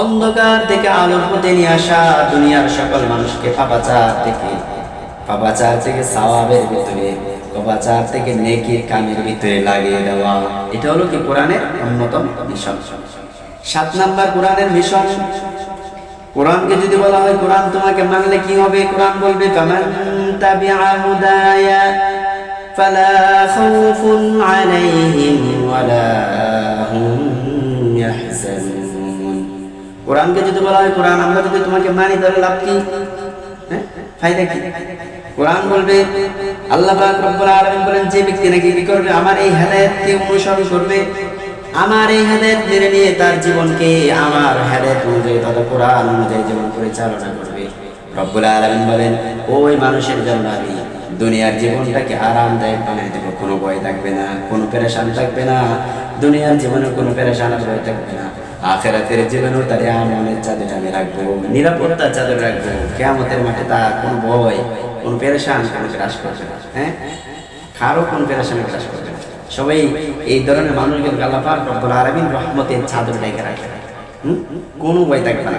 অন্ধকার থেকে আলোর পথে নিয়ে আসা দুনিয়ার সকল মানুষকে পাপাচার থেকে পাপাচার থেকে সাওয়াবের ভিতরে, পাপাচার থেকে নেকির কামের ভিতরে লাগিয়ে দেওয়া। এটা হলো কি কোরআনের অন্যতম মিশন? সাত নাম্বার কোরআনের মিশন। কোরআনকে যদি বলা হয়, কোরআন তোমাকে মানলে কি হবে? কোরআন বলবে হুদায়া ফালা খাউফুন আলাইহিম ওয়ালা হুম ইয়াহজানুন। কোরআনকে যদি বলা হয় কোরআন, আমরা যদি তোমাকে মানি, তাহলে লাভ কি? হ্যাঁ? ফায়দা কি? কোরআন বলবে, আল্লাহ রব্বুল আলামিন বলেন, যে ব্যক্তি নাকি কি করবে? আমার এই হেদায়েতকে অনুসরণ করবে। আমার এই হেদায়েত মেনে নিয়ে তার জীবনকে আমার হেদায়েত অনুযায়ী কোরআন অনুযায়ী জীবন পরিচালনা করবে। রব্বুল আলামিন বলেন, ওই মানুষের জন্য আমি দুনিয়ার জীবনটাকে আরামদায়ক বানিয়ে দেবো। কোনো ভয় থাকবে না, কোনো পেরেশান থাকবে না। দুনিয়ার জীবনে কোনো পেরেশান ভয় থাকবে না। আখেরাতের জীবনেও তার আমনের চাদর আমি রাখব, নিরাপত্তার চাদর রাখব। কেয়ামতের মাঠে কোনো ভয় পেরেশান কোনো গ্রাস করবে হ্যাঁ? কারও পেরেশানে গ্রাস করবে সবাই এই ধরনের আল্লাহ পাক রব্বুল আলামিন রহমতের চাদর রেখে রাখে। হুম? ভয় থাকবে না।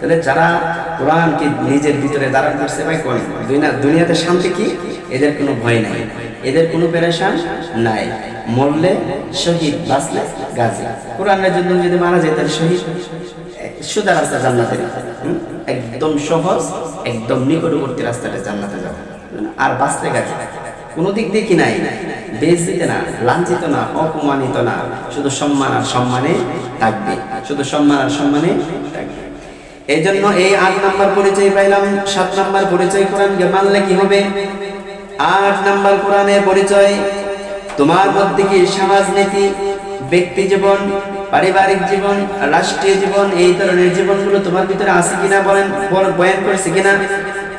তাহলে যারা কোরআনকে নিজের ভিতরে ধারণ করছে, ভাই, কোন? দুনিয়াতে শান্তি কি? এদের কোনো ভয় নাই। এদের কোনো পেরেশান নাই। মরলে শহীদ, বাঁচলে গাজী। কোরআনের জন্য যদি মারা যায়, তাহলে শহীদ সোজা রাস্তা জান্নাতে? একদম সহজ, একদম নিকটবর্তী রাস্তাটা জান্নাতে যাবে। আর বাঁচলে গাজী। কোনো দিক দিয়ে কি নাই? বেজিত না, লাঞ্ছিত না, অপমানিত না। শুধু সম্মান আর সম্মানে থাকবে। শুধু সম্মান আর সম্মানে এই জন্য এই আট নাম্বার পরিচয় পাইলাম, সাত নাম্বার পরিচয় কোরআনকে মানলে কি হবে? আট নাম্বার কোরআনের পরিচয় তোমার মধ্যে কি সমাজনীতি, ব্যক্তি জীবন, পারিবারিক জীবন, রাষ্ট্রীয় জীবন, এই ধরনের জীবনগুলো তোমার ভিতরে আছে কিনা বলেন, বল- বয়ান করেছে কিনা?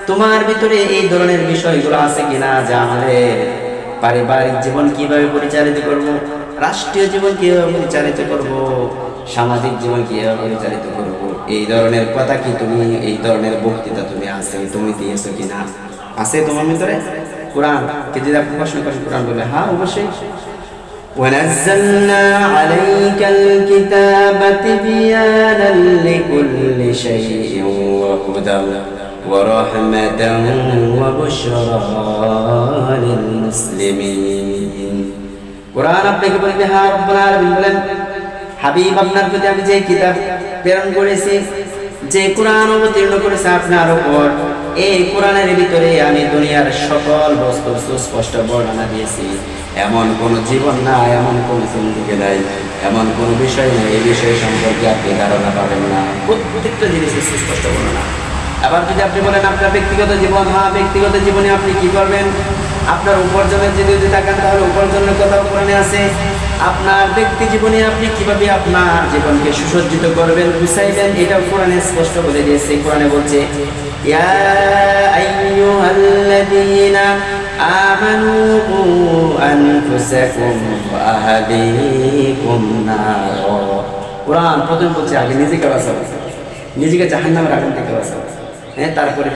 তোমার ভিতরে এই ধরনের বিষয়গুলো আছে কিনা যা আমাদের পারিবারিক জীবন কীভাবে পরিচালিত করব, রাষ্ট্রীয় জীবন কীভাবে পরিচালিত করব, সামাজিক জীবন কীভাবে পরিচালিত করব, এই ধরনের কথা কি তুমি, এই ধরনের বক্তৃতা তুমি আছে, তুমি দিয়েছ কিনা? আছে তোমার ভিতরে? কোরআন কে যদি আপনি প্রশ্ন করেন কোরআন বলে হ্যাঁ অবশ্যই ونزلنا عليك الكتاب تبيانا لكل شيء وهدى ورحمة وبشرى للمسلمين কোরআন আপনাকে বলবে হ্যাঁ রব্বুল আলামিন বলেন হাবিব আপনার প্রতি আমি যে কিতাব প্রেরণ করেছি যে কোরআন অবতীর্ণ করেছে আপনার উপর এই কোরআনের ভিতরে আমি দুনিয়ার সকল বস্তুর সুস্পষ্ট বর্ণনা দিয়েছি। এমন কোন জীবন না, এমন কোন জিন্দিগি নাই, এমন কোন বিষয় নেই, এই বিষয় সম্পর্কে আপনি ধারণা পাবেন না। প্রত্যেকটা জিনিসের সুস্পষ্ট বর্ণনা। আবার যদি আপনি বলেন, আপনার ব্যক্তিগত জীবন হ্যাঁ ব্যক্তিগত জীবনে আপনি কি করবেন? আপনার উপার্জনের যদি যদি তাহলে উপার্জনের কথা কোরআনে আছে। আপনার ব্যক্তি জীবনে আপনি কীভাবে আপনার জীবনকে সুসজ্জিত করবেন গুছাইবেন এটাও কোরআনে স্পষ্ট বলে দিয়েছে। কোরআনে বলছে, ইয়া আমানু কু আনফুসাকুম ওয়া আহলিকুম নার. কোরআন প্রথম বলছে, আগে নিজেকে বাঁচাও। নিজেকে জাহান্নামের আগুন থেকে বাঁচাও। হ্যাঁ তারপরে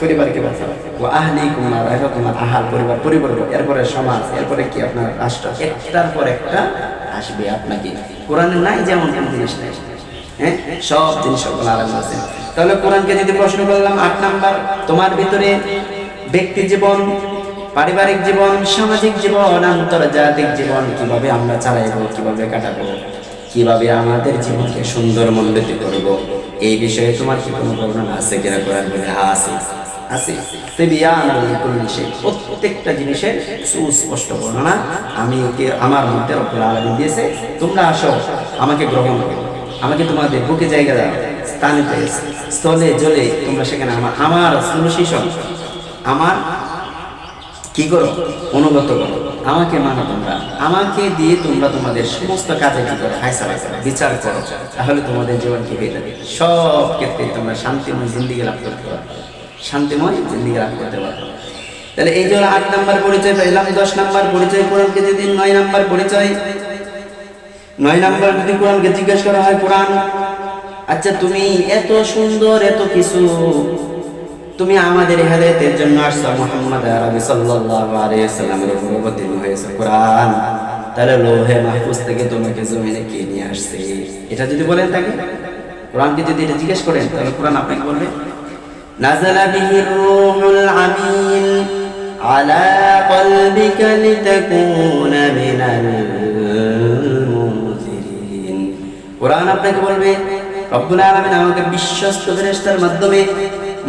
পরিবারকে বাঁচাও। ও আহলি কুমার এরপর তোমার আহাল পরিবার পরিবার এরপরে সমাজ, এরপরে কি আপনার রাষ্ট্র? একটার পর একটা আসবে আপনাকে। কোরআনে নাই যেমন কোন জিনিস নাই। হ্যাঁ সব জিনিস সকল আরাম আছে। তাহলে কোরআনকে যদি প্রশ্ন করলাম, আট নাম্বার, তোমার ভিতরে ব্যক্তি জীবন, পারিবারিক জীবন, সামাজিক জীবন, আন্তর্জাতিক জীবন কীভাবে আমরা চালাইবো, কীভাবে কাটাবো, কীভাবে আমাদের জীবনকে সুন্দর মণ্ডিত করব? এই বিষয়ে তোমার কি কোনো বর্ণনা আছে কিনা? কোরআন বলে হ্যাঁ আছে আছে। প্রত্যেকটা জিনিসের সুস্পষ্ট বর্ণনা আমি ওকে আমার মধ্যে রব্বুল আলামিন দিয়েছে। তোমরা আসো, আমাকে গ্রহণ করো। আমাকে তোমাদের বুকে জায়গা দাও, স্থানে স্থলে, জলে তোমরা সেখানে আমার আমার আমার কি করো? অনুগত করো। আমাকে মানো তোমরা। আমাকে দিয়ে তোমরা তোমাদের সমস্ত কাজে কি করো? ফায়সালা করো, বিচার করো। তাহলে তোমাদের জীবন কি হয়ে যাবে? সব ক্ষেত্রে তোমরা শান্তিময় জিন্দিগি লাভ করতে পারো। শান্তিময় জিন্দিগি লাভ করতে পারো। তাহলে এই যে আট নাম্বার পরিচয় পেলাম, দশ নাম্বার পরিচয়, কোরআনকে যদি নয় নাম্বার পরিচয়। নয় নাম্বার যদি কোরআনকে জিজ্ঞেস করা হয়, কোরআন আচ্ছা তুমি এত সুন্দর এত কিছু তুমি আমাদের হেদায়তের জন্য আসছো, মোহাম্মদ আরবি সাল্লাল্লাহু আলাইহি সাল্লামের উপর অবতীর্ণ হয়েছে কোরআন। তাহলে লোহে মাহফুজ থেকে তোমাকে জমিনে কে নিয়ে আসছে? এটা যদি বলেন তাকে। কোরআনকে যদি এটা জিজ্ঞেস করেন, তাহলে কোরআন আপনাকে বলবে নাজালা বিহি রুহুল আমিন আলা কলবিকা লিতাকুনা মিনাল মুনজিরিন। কোরআন আপনাকে বলবে, রব্বুল আলামিন আমাকে বিশ্বস্ত ফেরেশতার মাধ্যমে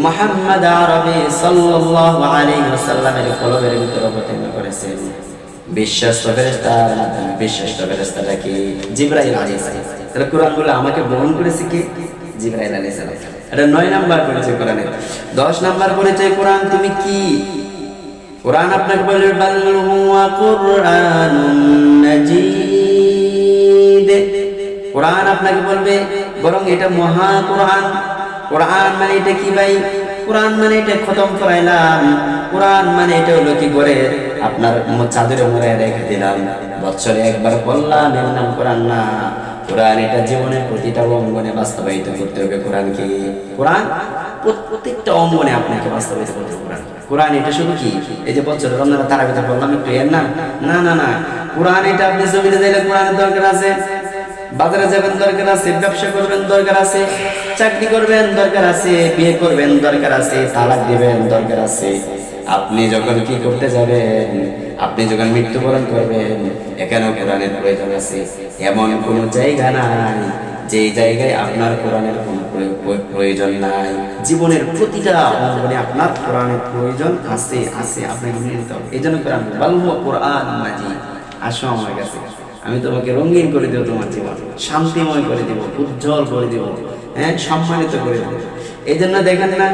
মুহাম্মদ আরবি সাল্লাল্লাহু আলাইহি ওয়াসাল্লামের কলবের ভিতরে অবতীর্ণ করেছেন। বিশ্বস্ত ফেরেশতার বিশ্বস্ত ফেরেশতাটা কি? জিবরাইল আলাইহিস তাহলে কোরআন বলে আমাকে বহন করেছে কি? জিবরাইল আলাইহিস সালাম। এটা নয় নাম্বার পরিচয় কোরআনের দশ নাম্বার পরিচয় কোরআন, তুমি কি? কোরআন আপনাকে বলবে বাল হুয়া নাজিদ কোরআন আপনাকে বলবে, বরং এটা মহা কোরআন। কোরআন মানে এটা কি ভাই? কোরআন মানে এটা খতম করাইলাম। কোরআন মানে এটা হলো কি করে? আপনার চাদরে রেখে দিলাম। বছরে একবার বললাম এর নাম কোরআন না। কোরআন এটা জীবনের প্রতিটা অঙ্গনে বাস্তবায়িত করতে হবে। কোরআন কি? কোরআন? প্রত্যেকটা অঙ্গনে আপনাকে বাস্তবায়িত করতে হবে কোরআন। কোরআন এটা শুধু কি? এই যে বছর রমজান তারা ভিতরে বললাম একটু এর না না না। কোরআন এটা আপনি জমিতে দিলে কোরআনের দরকার আছে। বাজারে যাবেন, দরকার আছে, ব্যবসা করবেন, দরকার আছে, চাকরি করবেন, দরকার আছে, বিয়ে করবেন, দরকার আছে, তালাক দিবেন, দরকার আছে। আপনি যখন কি করতে যাবেন, আপনি যখন মৃত্যুবরণ করবেন, এখানেও কোরআনের প্রয়োজন আছে। এমন কোনো জায়গা নাই যে জায়গায় আপনার কোরআনের কোনো প্রয়োজন নাই। জীবনের প্রতিটা অঙ্গনে আপনার কোরআনের প্রয়োজন আছে আছে, আপনাকে নিতে এই জন্য কোরআন বাল্য কোরআন মাজি আসো আমার কাছে। আমি তোমাকে রঙিন করে দেবো তোমার জীবন, শান্তিময় করে দেবো, উজ্জ্বল করে দেবো হ্যাঁ সম্মানিত করে দেবো। এই জন্য দেখেন না